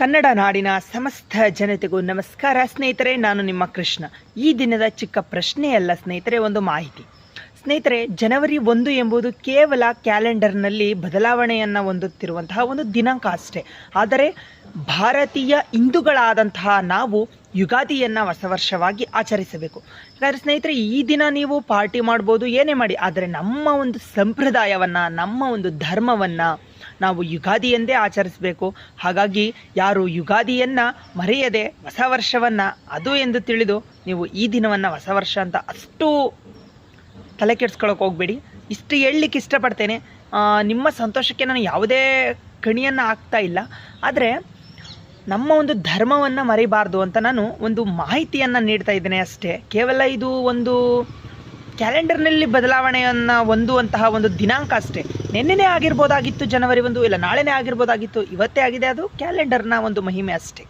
ಕನ್ನಡ ನಾಡಿನ ಸಮಸ್ತ ಜನತೆಗೂ ನಮಸ್ಕಾರ. ಸ್ನೇಹಿತರೆ, ನಾನು ನಿಮ್ಮ ಕೃಷ್ಣ. ಈ ದಿನದ ಚಿಕ್ಕ ಪ್ರಶ್ನೆಯಲ್ಲ ಸ್ನೇಹಿತರೆ, ಒಂದು ಮಾಹಿತಿ. ಸ್ನೇಹಿತರೆ, ಜನವರಿ ಒಂದು ಎಂಬುದು ಕೇವಲ ಕ್ಯಾಲೆಂಡರ್ನಲ್ಲಿ ಬದಲಾವಣೆಯನ್ನು ಹೊಂದುತ್ತಿರುವಂತಹ ಒಂದು ದಿನಾಂಕ ಅಷ್ಟೇ. ಆದರೆ, ಭಾರತೀಯ ಹಿಂದೂಗಳಾದಂತಹ ನಾವು ಯುಗಾದಿಯನ್ನು ಹೊಸ ವರ್ಷವಾಗಿ ಆಚರಿಸಬೇಕು. ಯಾಕಂದರೆ ಸ್ನೇಹಿತರೆ, ಈ ದಿನ ನೀವು ಪಾರ್ಟಿ ಮಾಡ್ಬೋದು, ಏನೇ ಮಾಡಿ, ಆದರೆ ನಮ್ಮ ಒಂದು ಸಂಪ್ರದಾಯವನ್ನು, ನಮ್ಮ ಒಂದು ಧರ್ಮವನ್ನು ನಾವು ಯುಗಾದಿ ಎಂದೇ ಆಚರಿಸಬೇಕು. ಹಾಗಾಗಿ ಯಾರು ಯುಗಾದಿಯನ್ನು ಮರೆಯದೆ ಹೊಸ ವರ್ಷವನ್ನು ಅದು ಎಂದು ತಿಳಿದು ನೀವು ಈ ದಿನವನ್ನು ಹೊಸ ವರ್ಷ ಅಂತ ಅಷ್ಟು ತಲೆ ಹೋಗಬೇಡಿ. ಇಷ್ಟು ಹೇಳಲಿಕ್ಕೆ ಇಷ್ಟಪಡ್ತೇನೆ. ನಿಮ್ಮ ಸಂತೋಷಕ್ಕೆ ನಾನು ಯಾವುದೇ ಕಣಿಯನ್ನು ಹಾಕ್ತಾ ಇಲ್ಲ. ಆದರೆ ನಮ್ಮ ಒಂದು ಧರ್ಮವನ್ನು ಮರಿಬಾರ್ದು ಅಂತ ನಾನು ಒಂದು ಮಾಹಿತಿಯನ್ನು ನೀಡ್ತಾ ಇದ್ದೇನೆ ಅಷ್ಟೇ. ಕೇವಲ ಇದು ಒಂದು ಕ್ಯಾಲೆಂಡರ್ನಲ್ಲಿ ಬದಲಾವಣೆಯನ್ನು ಹೊಂದುವಂತಹ ಒಂದು ದಿನಾಂಕ ಅಷ್ಟೇ. ನಿನ್ನೆ ಆಗಿರ್ಬೋದಾಗಿತ್ತು ಜನವರಿ ಒಂದು, ಇಲ್ಲ ನಾಳೆನೇ ಆಗಿರ್ಬೋದಾಗಿತ್ತು, ಇವತ್ತೇ ಆಗಿದೆ ಅದು ಕ್ಯಾಲೆಂಡರ್ನ ಒಂದು ಮಹಿಮೆ ಅಷ್ಟೇ.